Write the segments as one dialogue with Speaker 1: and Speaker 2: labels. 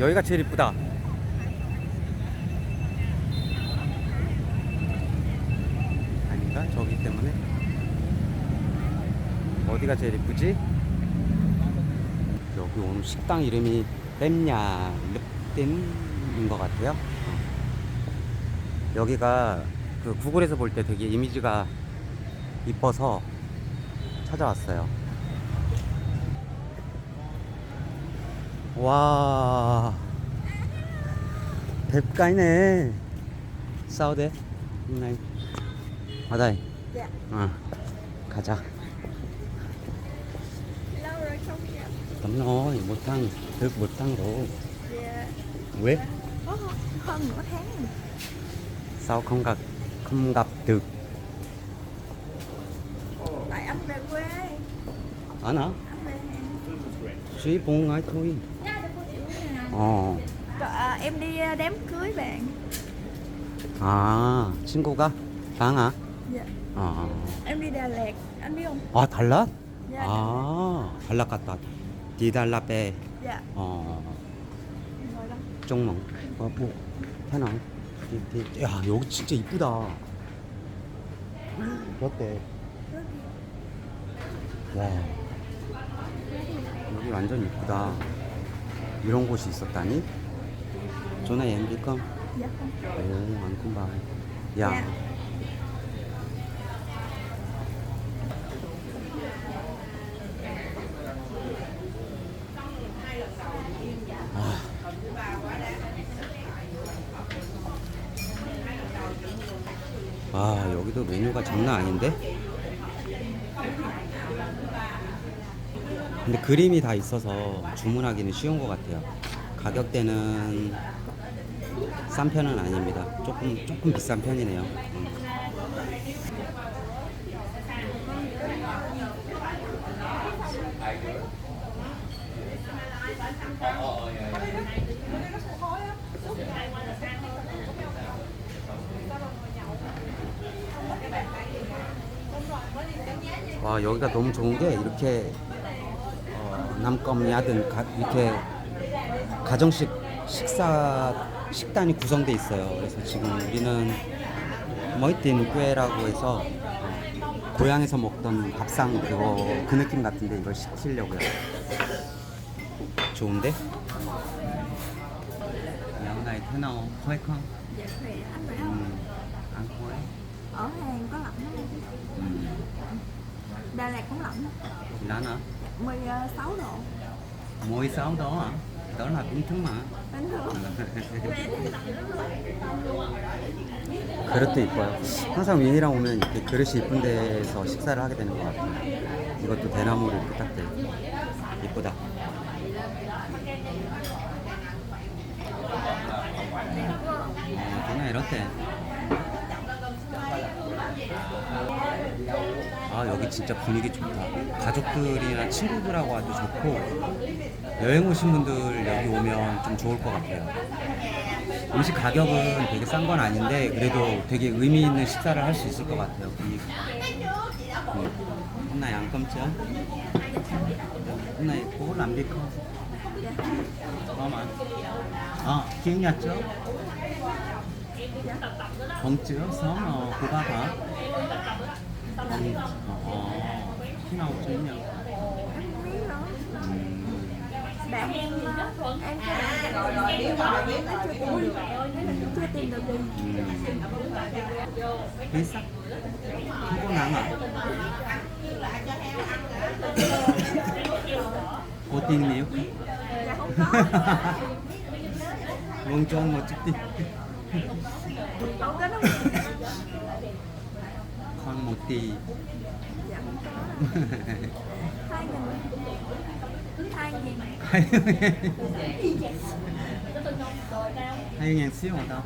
Speaker 1: 여기가 제일 이쁘다. 아닌가? 저기 때문에. 어디가 제일 이쁘지? 여기 오늘 식당 이름이 뺨냐 릅딘인 것 같아요. 어. 여기가 그 구글에서 볼 때 되게 이미지가 이뻐서 찾아왔어요. 와, đẹp cái nè. Sao thế? Hôm nay ở đây.
Speaker 2: Dạ.
Speaker 1: À, 가자.
Speaker 2: Lâu rồi không gặp.
Speaker 1: Tấm nói một tháng, được một tháng rồi.
Speaker 2: Dạ.
Speaker 1: 왜?
Speaker 2: Có hơn, hơn nửa tháng rồi.
Speaker 1: Sao không gặp không gặp được?
Speaker 2: Tại anh về quê.
Speaker 1: Anh hả?
Speaker 2: Anh về nè.
Speaker 1: Chỉ bốn ngày thôi. 어.
Speaker 2: À, em đi đám cưới bạn.
Speaker 1: 아, 친구가 방아?
Speaker 2: Dạ.
Speaker 1: 어.
Speaker 2: Em đi Đà Lạt. Anh biết không?
Speaker 1: 아, 달랏?
Speaker 2: Dạ.
Speaker 1: 아, 달랏 갔다. 디달라베.
Speaker 2: Dạ.
Speaker 1: 어.
Speaker 2: Ngồi đâu?
Speaker 1: 쪽멍. 어, 뭐, 해나? 디, 디. 야, 여기 진짜 이쁘다. 어때? 와. 여기 완전 이쁘다. 이런 곳이 있었다니? 전화 엠비컴?
Speaker 2: Dạ không.
Speaker 1: 오, 안콘바. 야.
Speaker 2: 야.
Speaker 1: 아, 여기도 메뉴가 장난 아닌데? 근데 그림이 다 있어서 주문하기는 쉬운 것 같아요. 가격대는 싼 편은 아닙니다. 조금, 조금 비싼 편이네요. 음. 와 여기가 너무 좋은 게 이렇게 어, 남검야든 가, 이렇게 가정식 식사 식단이 구성돼 있어요. 그래서 지금 우리는 머이틴 꾀라고 해서 어, 고향에서 먹던 밥상 그거 그 느낌 같은데 이걸 시키려고요. 좋은데? Khỏe Ừ,
Speaker 2: không?
Speaker 1: ăn khỏe.
Speaker 2: Ở hàng có lạnh không?
Speaker 1: Ừ.
Speaker 2: Đà Lạt cũng lạnh.
Speaker 1: Lạnh hả?
Speaker 2: 16 độ.
Speaker 1: Sáu đó hả? Đó là cũng thứ mà. 그릇도 이뻐요. 항상 윈이랑 오면 이렇게 그릇이 이쁜 데서 식사를 하게 되는 것 같아요. 이것도 대나무로 이렇게 딱 돼. 이쁘다. 어, 그냥 이렇게. 아, 여기 진짜 분위기 좋다. 가족들이나 친구들하고 와도 좋고, 여행 오신 분들 여기 오면 좀 좋을 것 같아요. 음식 가격은 되게 싼 건 아닌데 그래도 되게 의미 있는 식사를 할 수 있을 것 같아요. cô làm đi không? Ngon mà. Ờ, chiên nhật chưa? Không chưa, sớm rồi, cô ba hả? Không, ờ, khi nào chưa nhật?
Speaker 2: Em không biết nữa.
Speaker 1: Ừm.
Speaker 2: bạn em ờ, em chưa làm chưa tìm được chưa tìm được đi
Speaker 1: Biết sắc Không có nắng à? Cô tin miếu
Speaker 2: dạ không có
Speaker 1: Vâng cho một chút đi Con một tỷ.
Speaker 2: Dạ không có hai nghìn hai nghìn
Speaker 1: Hai Hai ngàn xíu mà tao?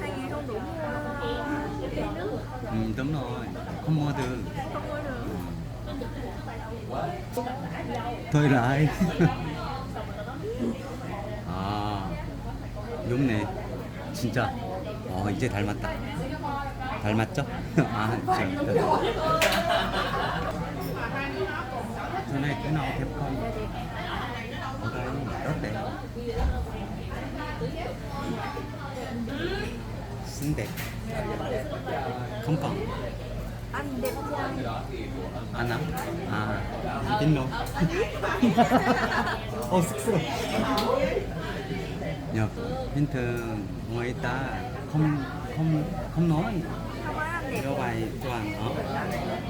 Speaker 2: Hai nghìn không đủ mua
Speaker 1: Ừ đúng rồi. Không mua được.
Speaker 2: Không mua được.
Speaker 1: Thôi lại 높네. 진짜. 어, 이제 닮았다. 닮았죠? 아, 진짜. 전에 그나마 대판. 어때? 순대. 건빵.
Speaker 2: 안 돼.
Speaker 1: 아나? 아, 이빈노. 어, 쑥스러워. Nhật Bình thường người ta không không không nói. Bài cho anh ở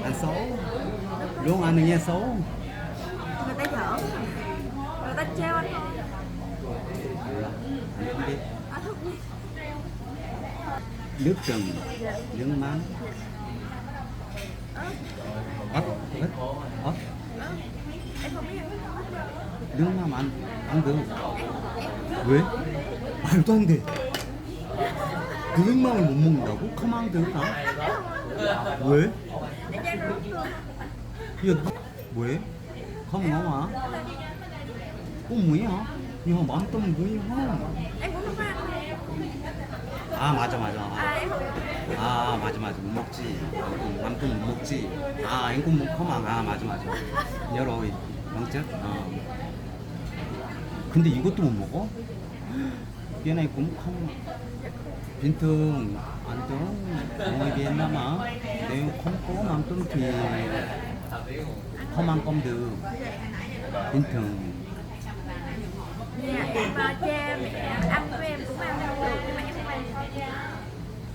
Speaker 1: anh xấu luôn anh? Nghe xấu
Speaker 2: người ta giỡn người ta treo anh. Thôi
Speaker 1: anh không
Speaker 2: anh không biết.
Speaker 1: Nước trần nước mắm ớt ớt ớt mắm ăn ăn được 왜 말도 안돼 그 nước mắm 못 먹는다고 가만 왜
Speaker 2: thương
Speaker 1: 야왜 không ngon hả có mùi hả nhưng mà 맘 때문에 mùi không
Speaker 2: em cũng không ăn
Speaker 1: 아 맞아 맞아 아 맞아 맞아 못 먹지 아무튼 못 먹지 아 앵콩 못 커망 아 맞아 맞아 여러 명절 어 근데 이것도 못 먹어 얘네
Speaker 2: cha mẹ ăn với em cũng ăn được nhưng mà em không ăn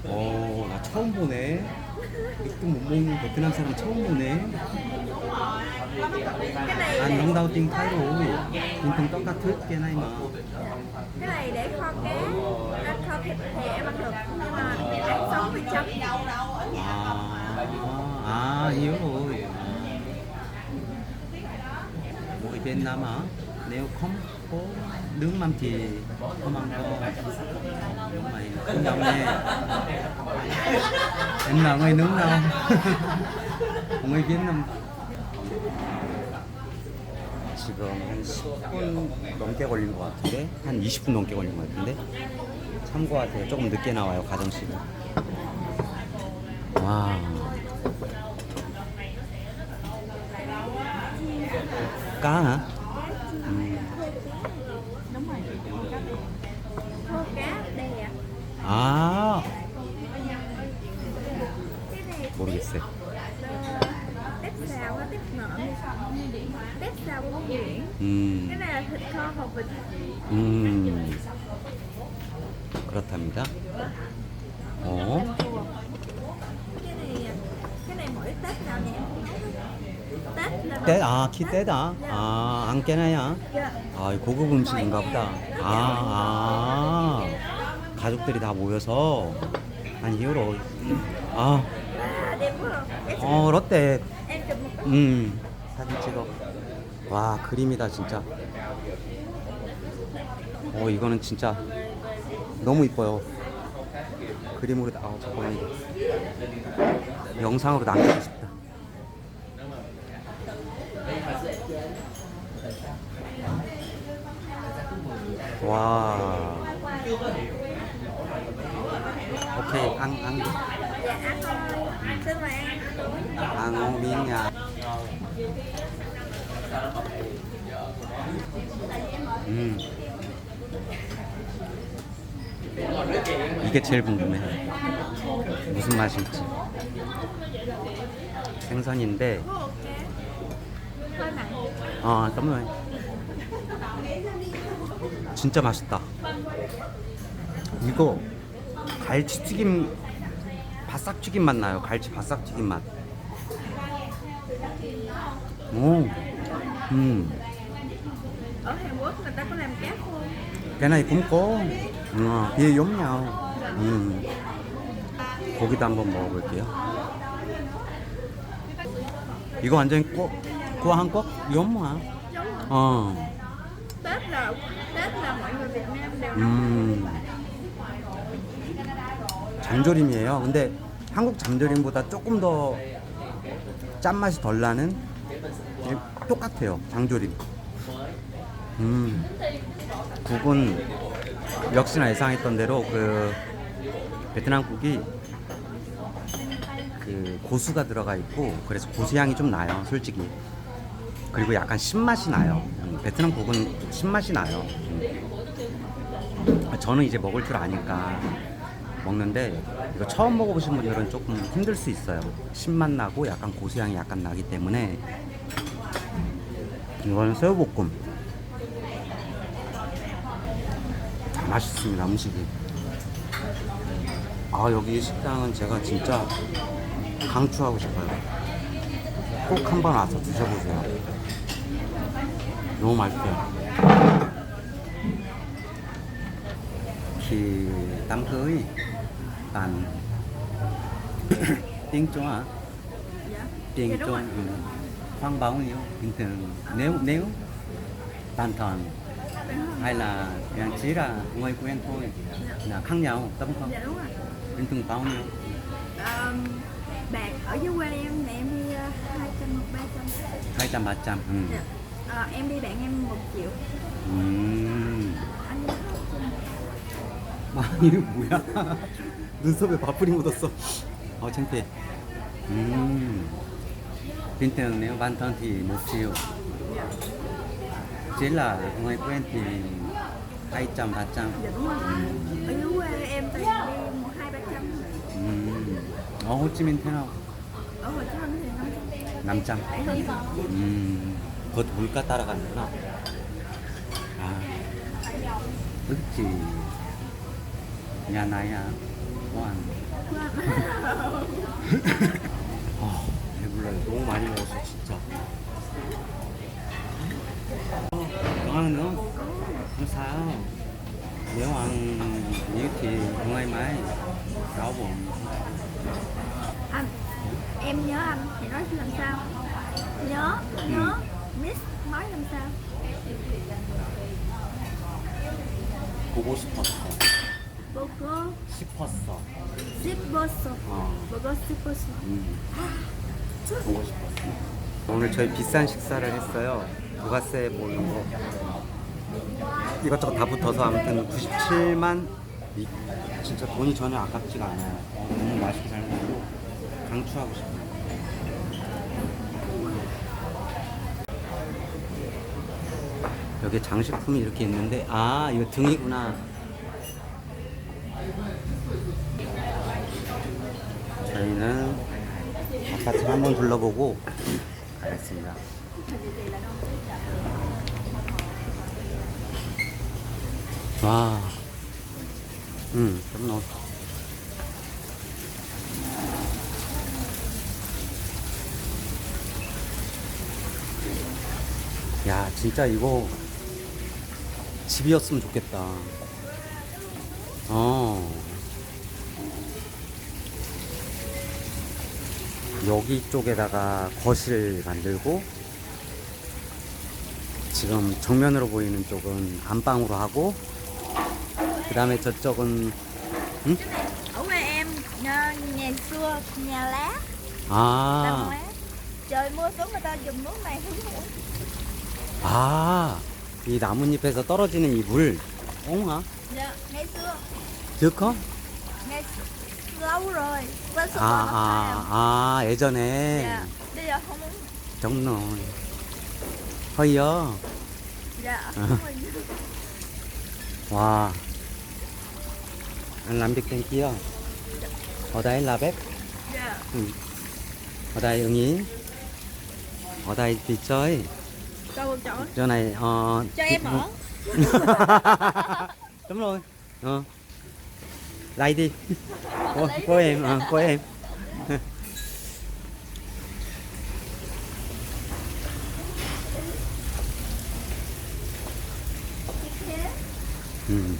Speaker 1: 어, 나 처음 보네. 육도 못 먹는 베트남 사람 처음 보네. Anh lần đầu tiên thái thú vị Mình không có cách thức kia này mà.
Speaker 2: Cái này để kho cá Anh kho thịt thì em ăn được Nhưng mà ờ. ăn sống thì chấm
Speaker 1: À, à hiểu rồi. Mỗi Việt Nam hả? Nếu không có đứng mắm thì không? Ăn có mày không đâu nghe em nào người nướng đâu? Người kiếm năm 지금 한 10분 넘게 걸린 것 같은데? 한 20분 넘게 걸린 것 같은데? 참고하세요. 조금 늦게 나와요 가정식은. 와. cá
Speaker 2: đè
Speaker 1: 아
Speaker 2: xào với tép nợn tép xào biển cái
Speaker 1: 음,
Speaker 2: này là thịt kho hột vịt
Speaker 1: 음 그렇답니다 어
Speaker 2: cái này cái này mỗi tết nào nhỉ tết là
Speaker 1: 때, 아, 키 때다. 아, 안 깨나야.
Speaker 2: dạ
Speaker 1: 아, 고급 음식인가 보다. 아, 아, 가족들이 다 모여서 한 이후로 아,
Speaker 2: à, đẹp quá không em,
Speaker 1: 어, 롯데, 음, 사진 찍어. 와, 그림이다 진짜. 어, 이거는 진짜 너무 이뻐요. 그림으로 아, 잠깐만 이거 영상으로 남기고 싶다. 와. 오케이, 앙, 앙.
Speaker 2: ăn thôi xin
Speaker 1: 음. 이게 제일 궁금해. 무슨 맛일지. 생선인데, 아, 깜짝이야. 진짜 맛있다. 이거 갈치 튀김, 바싹 튀김 맛 나요. 갈치 바싹 튀김 맛. 오, 음.
Speaker 2: ở Hàn Quốc người ta có làm cá khô
Speaker 1: cái này cũng có 어, 얘 giống nhau 음. 고기도 한번 먹어볼게요 이거 완전히 꼬, 꼬 한국 giống hả
Speaker 2: giống
Speaker 1: 어,
Speaker 2: Tết là Tết là mọi người Việt Nam đều
Speaker 1: 음. 잠조림이에요 근데 한국 잠조림보다 조금 더 짠맛이 덜 나는 예, 똑같아요 장조림 음. 국은 역시나 예상했던 대로 그 베트남 국이 그 고수가 들어가 있고 그래서 고수 향이 좀 나요 솔직히 그리고 약간 신맛이 나요 음, 베트남 국은 신맛이 나요 음. 저는 이제 먹을 줄 아니까 먹는데 이거 처음 먹어보신 분들은 조금 힘들 수 있어요. 신맛 나고 약간 고소향이 약간 나기 때문에 이거는 새우볶음 맛있습니다 음식이. 아 여기 식당은 제가 진짜 강추하고 싶어요. 꼭 한번 와서 드셔보세요. 너무 맛있어요. Thì đám cưới à?
Speaker 2: Dạ, đúng
Speaker 1: Trung
Speaker 2: rồi.
Speaker 1: ừ. khoảng bao nhiêu bình thường nếu nếu tan toàn hay là chỉ là người quen thôi là khác nhau đúng không?
Speaker 2: Dạ đúng rồi.
Speaker 1: Bình thường bao nhiêu?
Speaker 2: Ờ, bạc ở dưới quê em thì em đi ờ, hai trăm hoặc ba trăm.
Speaker 1: 200, 300. Ừ.
Speaker 2: Dạ. Ờ, em đi bạn em một triệu.
Speaker 1: 음.
Speaker 2: Anh
Speaker 1: 아, 이게 뭐야? 눈썹에 밥풀이 묻었어. 어, 창피해. 음. Bình thường nếu bản thân thì một triệu. Chỉ là người quen thì 200, 300.
Speaker 2: dạ đúng rồi. Ở dưới quê em thì đi hai ba trăm.
Speaker 1: 음. 어, 호치민 테너
Speaker 2: Ở Hồ Chí Minh thì năm trăm.
Speaker 1: 500.
Speaker 2: Rẻ hơn.
Speaker 1: 음. 그것도 물가 따라가는구나. 아. 그렇지. 야, 나야. 뭐한 아, 배불러요. 너무 많이 먹었어, 진짜. Ăn nhiều thì ngày mai đau bụng.
Speaker 2: Anh, em nhớ anh thì nói làm sao? Nhớ, nhớ. Miss nói làm sao?
Speaker 1: 보고 싶었어.
Speaker 2: 보고
Speaker 1: 싶었어.
Speaker 2: 싶었어.
Speaker 1: 어.
Speaker 2: 보고 싶었어.
Speaker 1: 음. 보고 싶었어. 오늘 저희 비싼 식사를 했어요. 부가세 뭐 이런 거 이것저것 다 붙어서 아무튼 97만 이- 진짜 돈이 전혀 아깝지가 않아요. 어, 너무 맛있게 잘 먹고 강추하고 싶어요. 여기 장식품이 이렇게 있는데 아 이거 등이구나. 저희는 아파트를 한번 둘러보고 가겠습니다. 와, 음, 좀 넣어. 야, 진짜 이거 집이었으면 좋겠다. 어. 여기 쪽에다가 거실 만들고 지금 정면으로 보이는 쪽은 안방으로 하고 그 다음에 저쪽은 응? 아. 아, 이 나뭇잎에서 떨어지는 이 물,
Speaker 2: xưa,
Speaker 1: 들커?
Speaker 2: ngày xưa, lâu rồi. Bên
Speaker 1: 아,
Speaker 2: xung quanh Bắc
Speaker 1: 아, 아, 예전에
Speaker 2: Dạ, bây giờ không uống.
Speaker 1: 정론 허이요.
Speaker 2: Dạ,
Speaker 1: À.
Speaker 2: không rồi.
Speaker 1: Wow. Anh làm việc bên kia. Ở đây là bếp.
Speaker 2: Dạ,
Speaker 1: Ừ. Ở đây ứng ý. Ở đây thì chơi.
Speaker 2: cho một chỗ.
Speaker 1: Chỗ này ờ
Speaker 2: Cho em ở.
Speaker 1: Đúng rồi. Ờ. Đây đi. Cô, cô em, ờ, cô em. 음.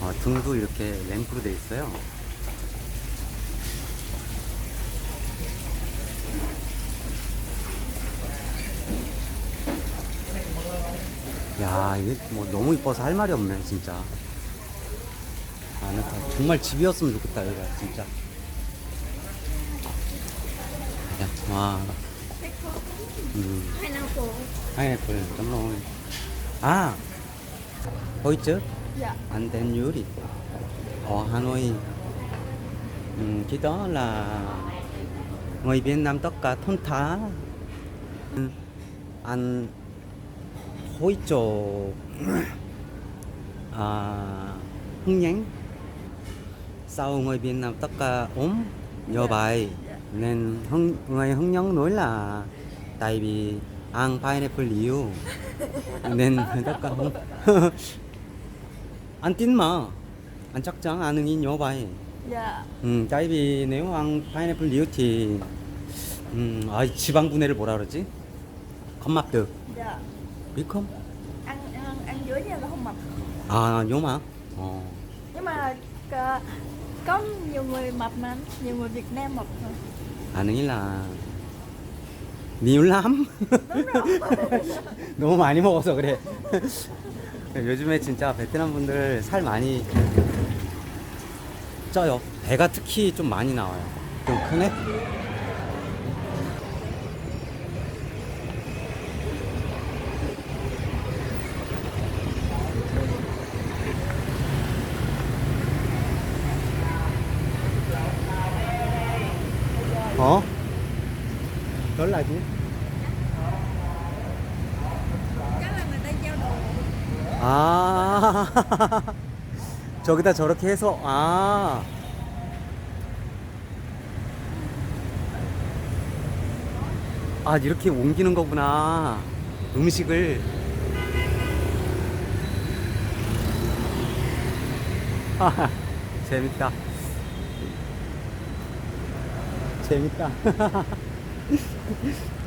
Speaker 1: 아, 등도 이렇게 램프로 돼 있어요. 야, 이게 뭐 너무 이뻐서 할 말이 없네, 진짜. 아, 나 정말 집이었으면 좋겠다, 여기가, 진짜. 야, 와. 음. 파인애플
Speaker 2: Dạ.
Speaker 1: anh tên Yuri ở Hà Nội ừ, khi đó là người Việt Nam tất cả thôn thả ừ, anh 호이 쪽 à, Hưng Nhánh sau người Việt Nam tất cả ốm nhờ bài nên hưng, người Hưng Nhánh nói là tại vì ăn pineapple nhiều nên tất cả không ăn tin mà ăn chắc chắn ăn nghĩ nhớ bài
Speaker 2: dạ
Speaker 1: 음, tại vì nếu ăn pineapple nhiều thì 음, 아, 지방 분해를 뭐라 그러지?
Speaker 2: dạ
Speaker 1: biết không?
Speaker 2: ăn ăn ăn dưới nha nó không mập
Speaker 1: À nhớ mà. Ờ.
Speaker 2: nhưng mà có, có nhiều người mập mà nhiều người Việt Nam mập mà
Speaker 1: À nghĩ là nhiều lắm. 너무 많이 먹어서 그래. 요즘에 진짜 베트남 분들 살 많이 쪄요. 배가 특히 좀 많이 나와요. 좀 크네. 어? 연락이?
Speaker 2: chắc là người ta giao đồ
Speaker 1: 아 저기다 저렇게 해서 아 아, 이렇게 옮기는 거구나. 음식을. 아, 재밌다. 재밌다.